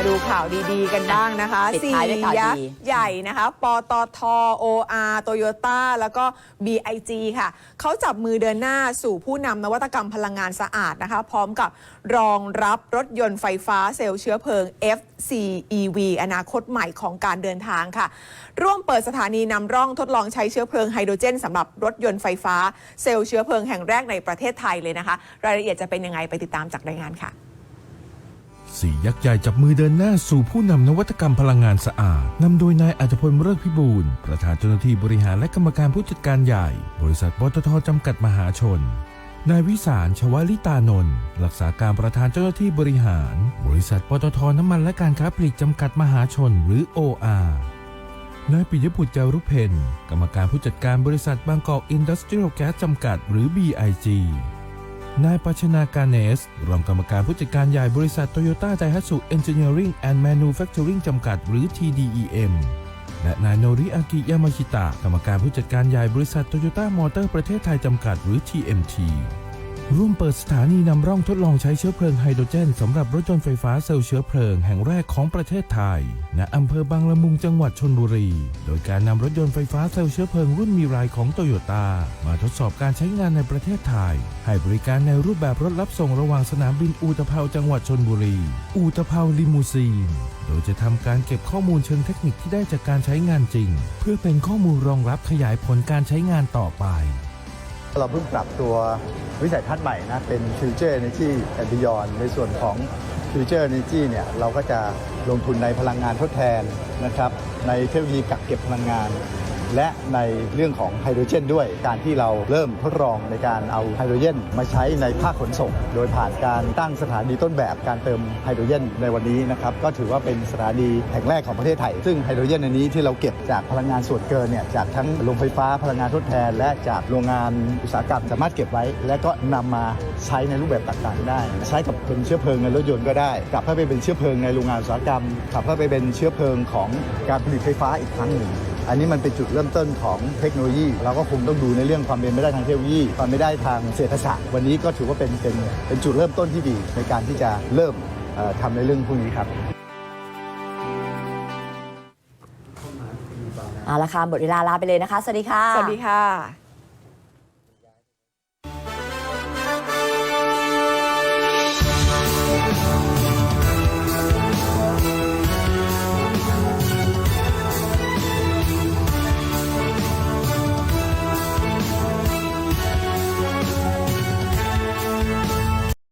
มาดูข่าวดีๆ กันบ้างนะคะปิดท้ายด้วยข่าวดี ยักษ์ใหญ่นะคะ ปตท OR Toyota แล้วก็ BIG ค่ะ เขาจับมือเดินหน้าสู่ผู้นำนวัตกรรมพลังงานสะอาดนะคะ พร้อมกับรองรับรถยนต์ไฟฟ้าเซลล์เชื้อเพลิง FCEV อนาคตใหม่ของการเดินทางค่ะ ร่วมเปิดสถานีนำร่องทดลองใช้เชื้อเพลิงไฮโดรเจนสำหรับรถยนต์ไฟฟ้าเซลล์เชื้อเพลิงแห่งแรกในประเทศไทยเลยนะคะ รายละเอียดจะเป็นยังไงไปติดตามจากรายงานค่ะ สี่ยักษ์ใหญ่จับมือเดินหน้าสู่ผู้นำนวัตกรรมพลังงานสะอาด นำโดยนายอัจพลเริกพิบูลประธานเจ้าหน้าที่บริหารและกรรมการผู้จัดการใหญ่ บริษัทปตทจำกัดมหาชน นายวิสารชวลิตานนท์รักษาการประธานเจ้าหน้าที่บริหาร บริษัทปตทน้ำมันและการค้าปลีกจำกัดมหาชนหรือ OR นายปิยบุตรจารุเพนกรรมการผู้จัดการบริษัทบางกอกอินดัสเทรียลแก๊สจำกัดหรือ BIG นายปัชนาการเนส รองกรรมการผู้จัดการใหญ่บริษัทโตโยต้าไดฮัตสุเอนจิเนียริงแอนด์แมนูแฟคเจอริงจำกัด หรือ TDEM และนายโนริอากิยามาชิตะ กรรมการผู้จัดการใหญ่บริษัทโตโยต้ามอเตอร์ประเทศไทยจำกัด หรือ TMT ร่วมเปิดสถานีนำร่องทดลองใช้เชื้อเพลิงไฮโดรเจนสำหรับรถยนต์ไฟฟ้าเซลล์เชื้อเพลิงแห่งแรกของประเทศไทย ณอำเภอบางละมุงจังหวัดชนบุรี โดยการนำรถยนต์ไฟฟ้าเซลล์เชื้อเพลิงรุ่นมีรายของโตโยต้ามาทดสอบการใช้งานในประเทศไทย ให้บริการในรูปแบบรถรับส่งระหว่างสนามบินอูตะเภาจังหวัดชนบุรี อูตะเภาลิมูซีนโดยจะทำการเก็บข้อมูลเชิงเทคนิคที่ได้จากการใช้งานจริง เพื่อเป็นข้อมูลรองรับขยายผลการใช้งานต่อไป เราเพิ่งปรับตัววิสัยทัศน์ใหม่นะเป็น Future Energy and Beyond ในส่วนของ Future Energy เนี่ยเราก็จะลงทุนในพลังงานทดแทนนะครับในเทคโนโลยีกักเก็บพลังงาน และในเรื่องของไฮโดรเจนด้วย การที่เราเริ่มทดลองในการเอาไฮโดรเจนมาใช้ในภาคขนส่ง โดยผ่านการตั้งสถานีต้นแบบการเติมไฮโดรเจนในวันนี้นะครับก็ถือว่าเป็นสถานีแห่งแรกของประเทศไทย ซึ่งไฮโดรเจนอันนี้ที่เราเก็บจากพลังงานส่วนเกินเนี่ยจากทั้งโรงไฟฟ้าพลังงานทดแทน และจากโรงงานอุตสาหกรรมสามารถเก็บไว้ และก็นำมาใช้ในรูปแบบต่างๆ ได้ ใช้กับเป็นเชื้อเพลิงในรถยนต์ก็ได้กลับเข้าไปเป็นเชื้อเพลิงในโรงงานอุตสาหกรรมกลับเข้าไปเป็นเชื้อเพลิงของการผลิตไฟฟ้าอีกครั้งหนึ่ง อันนี้มันเป็นจุดเริ่มต้นของเทคโนโลยี เราก็คงต้องดูในเรื่องความเป็นไม่ได้ทางเทคโนโลยีความไม่ได้ทางเศรษฐศาสตร์วันนี้ก็ถือว่าเป็นเป็นเป็นจุดเริ่มต้นที่ดีในการที่จะเริ่มเอ่อทำในเรื่องพวกนี้ครับเอาละค่ะหมดเวลาลาไปเลยนะคะ สวัสดีค่ะ สวัสดีค่ะ